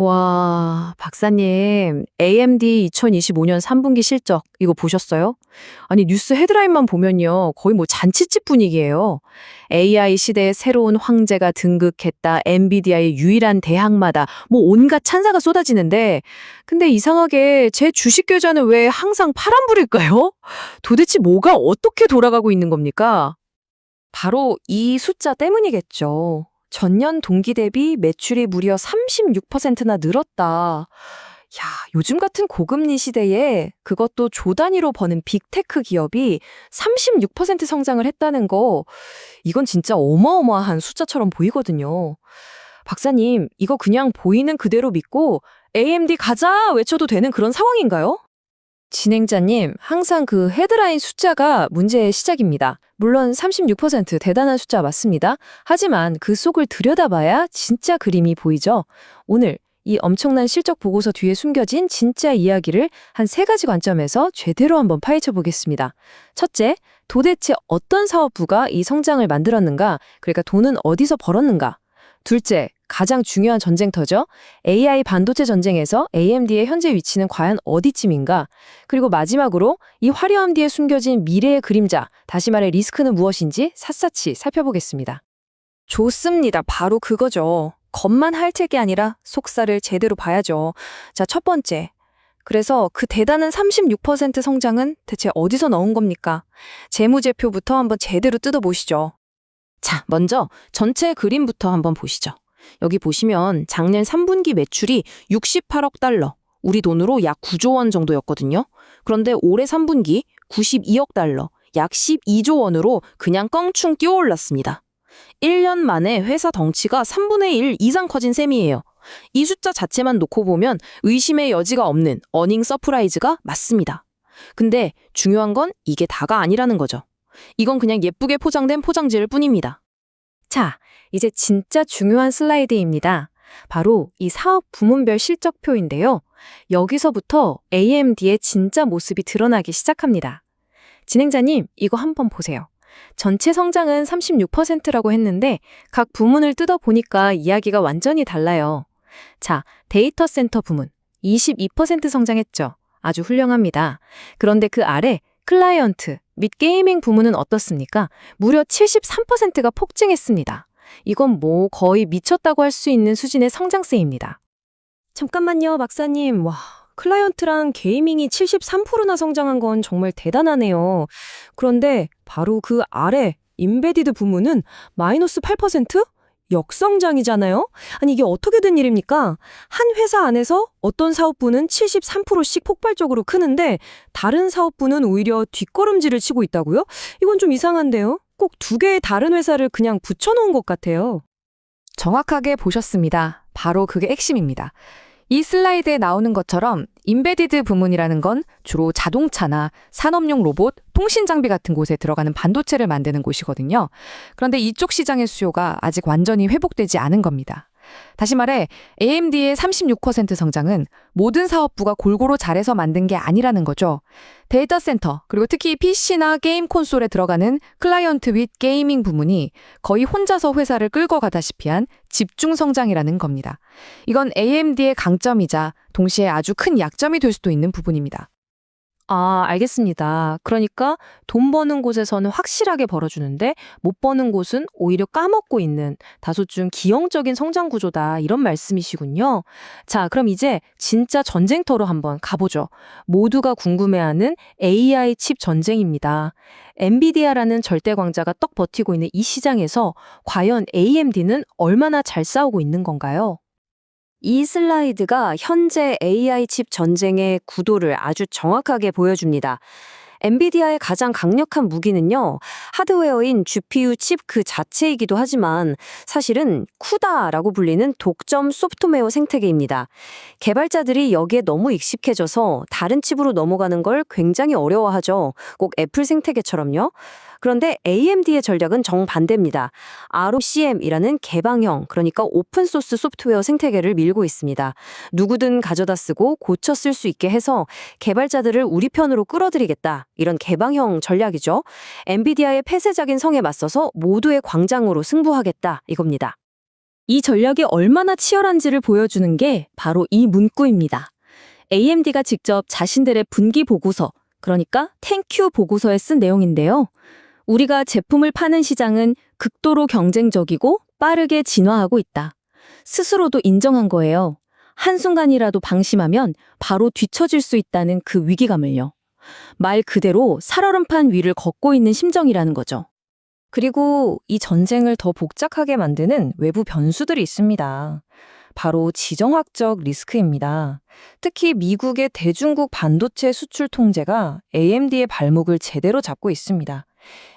와, 박사님, AMD 2025년 3분기 실적 이거 보셨어요? 아니, 뉴스 헤드라인만 보면요. 거의 뭐 잔치집 분위기예요. AI 시대의 새로운 황제가 등극했다. 엔비디아의 유일한 대항마다. 뭐 온갖 찬사가 쏟아지는데 근데 이상하게 제 주식 계좌는 왜 항상 파란불일까요? 도대체 뭐가 어떻게 돌아가고 있는 겁니까? 바로 이 숫자 때문이겠죠. 전년 동기 대비 매출이 무려 36%나 늘었다. 야, 요즘 같은 고금리 시대에 그것도 조 단위로 버는 빅테크 기업이 36% 성장을 했다는 거, 이건 진짜 어마어마한 숫자처럼 보이거든요. 박사님, 이거 그냥 보이는 그대로 믿고 AMD 가자 외쳐도 되는 그런 상황인가요? 진행자님, 항상 그 헤드라인 숫자가 문제의 시작입니다. 물론 36% 대단한 숫자 맞습니다. 하지만 그 속을 들여다봐야 진짜 그림이 보이죠. 오늘 이 엄청난 실적 보고서 뒤에 숨겨진 진짜 이야기를 한 세 가지 관점에서 제대로 한번 파헤쳐 보겠습니다. 첫째, 도대체 어떤 사업부가 이 성장을 만들었는가? 그러니까 돈은 어디서 벌었는가? 둘째, 가장 중요한 전쟁터죠. AI 반도체 전쟁에서 AMD의 현재 위치는 과연 어디쯤인가? 그리고 마지막으로 이 화려함 뒤에 숨겨진 미래의 그림자, 다시 말해 리스크는 무엇인지 샅샅이 살펴보겠습니다. 좋습니다. 바로 그거죠. 겉만 게 아니라 속살을 제대로 봐야죠. 자, 첫 번째. 그래서 그 대단한 36% 성장은 대체 어디서 넣은 겁니까? 재무제표부터 한번 제대로 뜯어보시죠. 자, 먼저 전체 그림부터 한번 보시죠. 여기 보시면 작년 3분기 매출이 68억 달러, 우리 돈으로 약 9조 원 정도였거든요. 그런데 올해 3분기 92억 달러, 약 12조 원으로 그냥 껑충 뛰어 올랐습니다. 1년 만에 회사 덩치가 3분의 1 이상 커진 셈이에요. 이 숫자 자체만 놓고 보면 의심의 여지가 없는 어닝 서프라이즈가 맞습니다. 근데 중요한 건 이게 다가 아니라는 거죠. 이건 그냥 예쁘게 포장된 포장지일 뿐입니다. 자, 이제 진짜 중요한 슬라이드입니다. 바로 이 사업 부문별 실적표인데요. 여기서부터 AMD의 진짜 모습이 드러나기 시작합니다. 진행자님, 이거 한번 보세요. 전체 성장은 36%라고 했는데 각 부문을 뜯어보니까 이야기가 완전히 달라요. 자, 데이터 센터 부문 22% 성장했죠. 아주 훌륭합니다. 그런데 그 아래 클라이언트 및 게이밍 부문은 어떻습니까? 무려 73%가 폭증했습니다. 이건 뭐 거의 미쳤다고 할 수 있는 수준의 성장세입니다. 잠깐만요, 박사님. 와, 클라이언트랑 게이밍이 73%나 성장한 건 정말 대단하네요. 그런데 바로 그 아래 인베디드 부문은 마이너스 8%? 역성장이잖아요? 아니 이게 어떻게 된 일입니까? 한 회사 안에서 어떤 사업부는 73%씩 폭발적으로 크는데 다른 사업부는 오히려 뒷걸음질을 치고 있다고요? 이건 좀 이상한데요? 꼭 두 개의 다른 회사를 그냥 붙여놓은 것 같아요. 정확하게 보셨습니다. 바로 그게 핵심입니다. 이 슬라이드에 나오는 것처럼 인베디드 부문이라는 건 주로 자동차나 산업용 로봇, 통신 장비 같은 곳에 들어가는 반도체를 만드는 곳이거든요. 그런데 이쪽 시장의 수요가 아직 완전히 회복되지 않은 겁니다. 다시 말해 AMD의 36% 성장은 모든 사업부가 골고루 잘해서 만든 게 아니라는 거죠. 데이터 센터, 그리고 특히 PC나 게임 콘솔에 들어가는 클라이언트 및 게이밍 부문이 거의 혼자서 회사를 끌고 가다시피 한 집중 성장이라는 겁니다. 이건 AMD의 강점이자 동시에 아주 큰 약점이 될 수도 있는 부분입니다. 아, 알겠습니다. 그러니까 돈 버는 곳에서는 확실하게 벌어주는데 못 버는 곳은 오히려 까먹고 있는 다소 좀 기형적인 성장 구조다 이런 말씀이시군요. 자, 그럼 이제 진짜 전쟁터로 한번 가보죠. 모두가 궁금해하는 AI 칩 전쟁입니다. 엔비디아라는 절대 광자가 떡 버티고 있는 이 시장에서 과연 AMD는 얼마나 잘 싸우고 있는 건가요? 이 슬라이드가 현재 AI 칩 전쟁의 구도를 아주 정확하게 보여줍니다. 엔비디아의 가장 강력한 무기는요, 하드웨어인 GPU 칩 그 자체이기도 하지만 사실은 쿠다라고 불리는 독점 소프트웨어 생태계입니다. 개발자들이 여기에 너무 익숙해져서 다른 칩으로 넘어가는 걸 굉장히 어려워하죠. 꼭 애플 생태계처럼요. 그런데 AMD의 전략은 정반대입니다. ROCm이라는 개방형, 그러니까 오픈소스 소프트웨어 생태계를 밀고 있습니다. 누구든 가져다 쓰고 고쳐 쓸 수 있게 해서 개발자들을 우리 편으로 끌어들이겠다. 이런 개방형 전략이죠. 엔비디아의 폐쇄적인 성에 맞서서 모두의 광장으로 승부하겠다. 이겁니다. 이 전략이 얼마나 치열한지를 보여주는 게 바로 이 문구입니다. AMD가 직접 자신들의 분기 보고서, 그러니까 땡큐 보고서에 쓴 내용인데요. 우리가 제품을 파는 시장은 극도로 경쟁적이고 빠르게 진화하고 있다. 스스로도 인정한 거예요. 한순간이라도 방심하면 바로 뒤처질 수 있다는 그 위기감을요. 말 그대로 살얼음판 위를 걷고 있는 심정이라는 거죠. 그리고 이 전쟁을 더 복잡하게 만드는 외부 변수들이 있습니다. 바로 지정학적 리스크입니다. 특히 미국의 대중국 반도체 수출 통제가 AMD의 발목을 제대로 잡고 있습니다.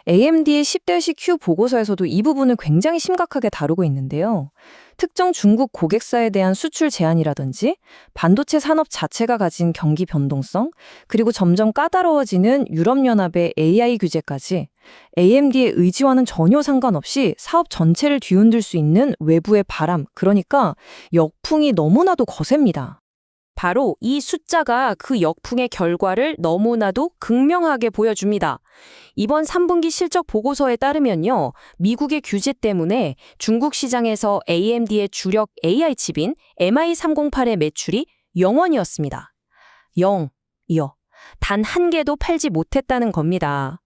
AMD의 10대시 Q 보고서에서도 이 부분을 굉장히 심각하게 다루고 있는데요. 특정 중국 고객사에 대한 수출 제한이라든지 반도체 산업 자체가 가진 경기 변동성, 그리고 점점 까다로워지는 유럽연합의 AI 규제까지 AMD의 의지와는 전혀 상관없이 사업 전체를 뒤흔들 수 있는 외부의 바람, 그러니까 역풍이 너무나도 거셉니다. 바로 이 숫자가 그 역풍의 결과를 너무나도 극명하게 보여줍니다. 이번 3분기 실적 보고서에 따르면요. 미국의 규제 때문에 중국 시장에서 AMD의 주력 AI 칩인 MI308의 매출이 0원이었습니다. 0이요. 단한 개도 팔지 못했다는 겁니다.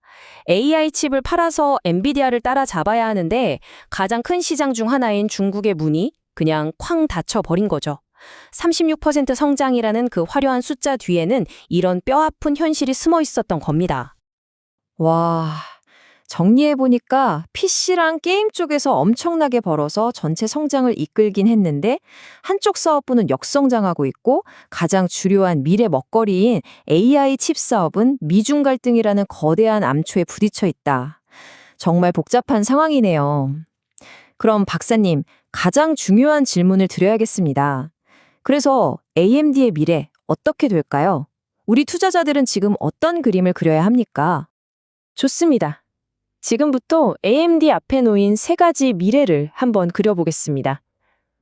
AI 칩을 팔아서 엔비디아를 따라잡아야 하는데 가장 큰 시장 중 하나인 중국의 문이 그냥 쾅 닫혀버린 거죠. 36% 성장이라는 그 화려한 숫자 뒤에는 이런 뼈아픈 현실이 숨어 있었던 겁니다. 와, 정리해보니까 PC랑 게임 쪽에서 엄청나게 벌어서 전체 성장을 이끌긴 했는데 한쪽 사업부는 역성장하고 있고 가장 주요한 미래 먹거리인 AI 칩 사업은 미중 갈등이라는 거대한 암초에 부딪혀 있다. 정말 복잡한 상황이네요. 그럼 박사님, 가장 중요한 질문을 드려야겠습니다. 그래서 AMD의 미래 어떻게 될까요? 우리 투자자들은 지금 어떤 그림을 그려야 합니까? 좋습니다. 지금부터 AMD 앞에 놓인 세 가지 미래를 한번 그려보겠습니다.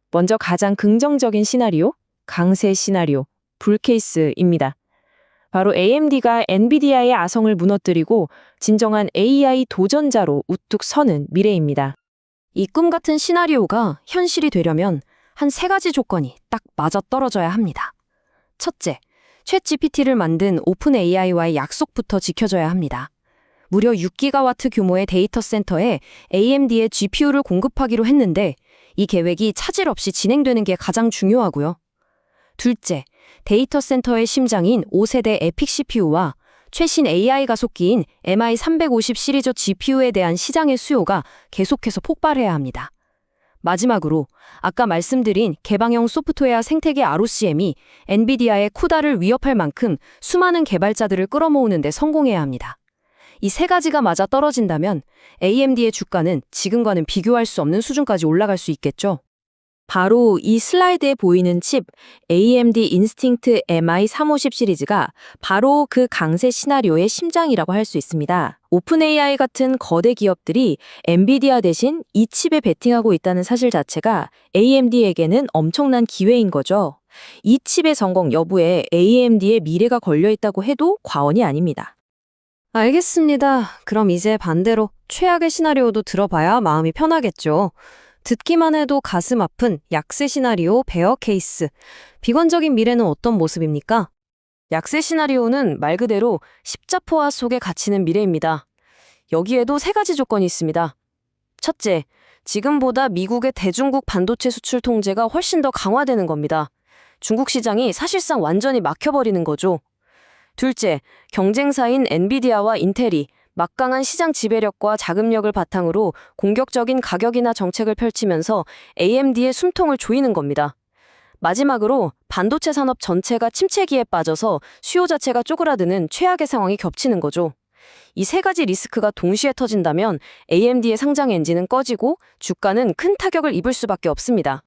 먼저 가장 긍정적인 시나리오, 강세 시나리오, 불케이스입니다. 바로 AMD가 엔비디아의 아성을 무너뜨리고 진정한 AI 도전자로 우뚝 서는 미래입니다. 이 꿈 같은 시나리오가 현실이 되려면 한 세 가지 조건이 딱 맞아 떨어져야 합니다. 첫째, 챗 GPT를 만든 오픈 AI와의 약속부터 지켜져야 합니다. 무려 6기가와트 규모의 데이터 센터에 AMD의 GPU를 공급하기로 했는데 이 계획이 차질 없이 진행되는 게 가장 중요하고요. 둘째, 데이터 센터의 심장인 5세대 에픽 CPU와 최신 AI 가속기인 MI350 시리즈 GPU에 대한 시장의 수요가 계속해서 폭발해야 합니다. 마지막으로 아까 말씀드린 개방형 소프트웨어 생태계 ROCM이 엔비디아의 쿠다를 위협할 만큼 수많은 개발자들을 끌어모으는 데 성공해야 합니다. 이 세 가지가 맞아 떨어진다면 AMD의 주가는 지금과는 비교할 수 없는 수준까지 올라갈 수 있겠죠. 바로 이 슬라이드에 보이는 칩 AMD 인스팅트 MI350 시리즈가 바로 그 강세 시나리오의 심장이라고 할 수 있습니다. 오픈 AI 같은 거대 기업들이 엔비디아 대신 이 칩에 베팅하고 있다는 사실 자체가 AMD에게는 엄청난 기회인 거죠. 이 칩의 성공 여부에 AMD의 미래가 걸려 있다고 해도 과언이 아닙니다. 알겠습니다. 그럼 이제 반대로 최악의 시나리오도 들어봐야 마음이 편하겠죠. 듣기만 해도 가슴 아픈 약세 시나리오 베어 케이스. 비관적인 미래는 어떤 모습입니까? 약세 시나리오는 말 그대로 십자포화 속에 갇히는 미래입니다. 여기에도 세 가지 조건이 있습니다. 첫째, 지금보다 미국의 대중국 반도체 수출 통제가 훨씬 더 강화되는 겁니다. 중국 시장이 사실상 완전히 막혀버리는 거죠. 둘째, 경쟁사인 엔비디아와 인텔이 막강한 시장 지배력과 자금력을 바탕으로 공격적인 가격이나 정책을 펼치면서 AMD의 숨통을 조이는 겁니다. 마지막으로 반도체 산업 전체가 침체기에 빠져서 수요 자체가 쪼그라드는 최악의 상황이 겹치는 거죠. 이 세 가지 리스크가 동시에 터진다면 AMD의 상장 엔진은 꺼지고 주가는 큰 타격을 입을 수밖에 없습니다.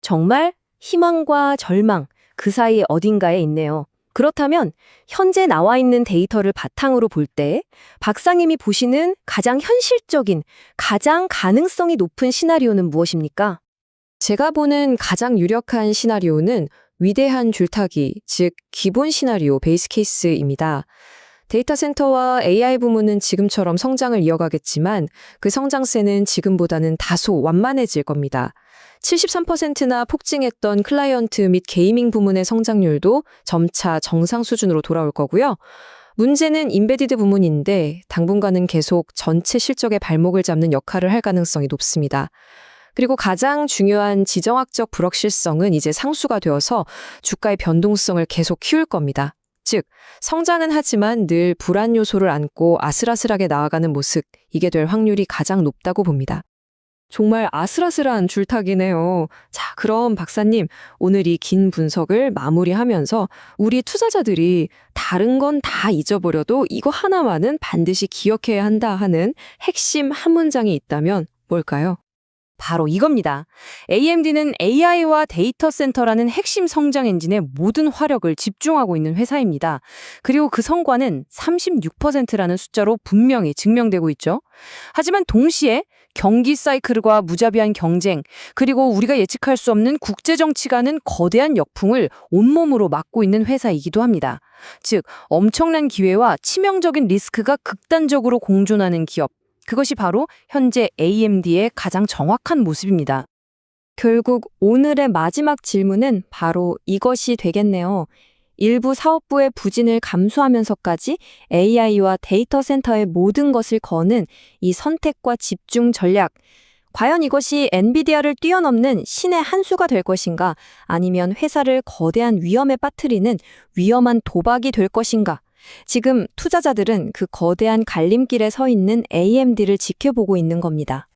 정말 희망과 절망 그 사이 어딘가에 있네요. 그렇다면 현재 나와 있는 데이터를 바탕으로 볼 때 박사님이 보시는 가장 현실적인, 가장 가능성이 높은 시나리오는 무엇입니까? 제가 보는 가장 유력한 시나리오는 위대한 줄타기, 즉 기본 시나리오 베이스 케이스입니다. 데이터 센터와 AI 부문은 지금처럼 성장을 이어가겠지만 그 성장세는 지금보다는 다소 완만해질 겁니다. 73%나 폭증했던 클라이언트 및 게이밍 부문의 성장률도 점차 정상 수준으로 돌아올 거고요. 문제는 인베디드 부문인데 당분간은 계속 전체 실적의 발목을 잡는 역할을 할 가능성이 높습니다. 그리고 가장 중요한 지정학적 불확실성은 이제 상수가 되어서 주가의 변동성을 계속 키울 겁니다. 즉, 성장은 하지만 늘 불안 요소를 안고 아슬아슬하게 나아가는 모습, 이게 될 확률이 가장 높다고 봅니다. 정말 아슬아슬한 줄타기네요. 자, 그럼 박사님, 오늘 이 긴 분석을 마무리하면서 우리 투자자들이 다른 건 다 잊어버려도 이거 하나만은 반드시 기억해야 한다 하는 핵심 한 문장이 있다면 뭘까요? 바로 이겁니다. AMD는 AI와 데이터 센터라는 핵심 성장 엔진에 모든 화력을 집중하고 있는 회사입니다. 그리고 그 성과는 36%라는 숫자로 분명히 증명되고 있죠. 하지만 동시에 경기 사이클과 무자비한 경쟁, 그리고 우리가 예측할 수 없는 국제 정치가는 거대한 역풍을 온몸으로 맞고 있는 회사이기도 합니다. 즉, 엄청난 기회와 치명적인 리스크가 극단적으로 공존하는 기업. 그것이 바로 현재 AMD의 가장 정확한 모습입니다. 결국 오늘의 마지막 질문은 바로 이것이 되겠네요. 일부 사업부의 부진을 감수하면서까지 AI와 데이터 센터의 모든 것을 거는 이 선택과 집중 전략. 과연 이것이 엔비디아를 뛰어넘는 신의 한 수가 될 것인가? 아니면 회사를 거대한 위험에 빠뜨리는 위험한 도박이 될 것인가? 지금 투자자들은 그 거대한 갈림길에 서 있는 AMD를 지켜보고 있는 겁니다.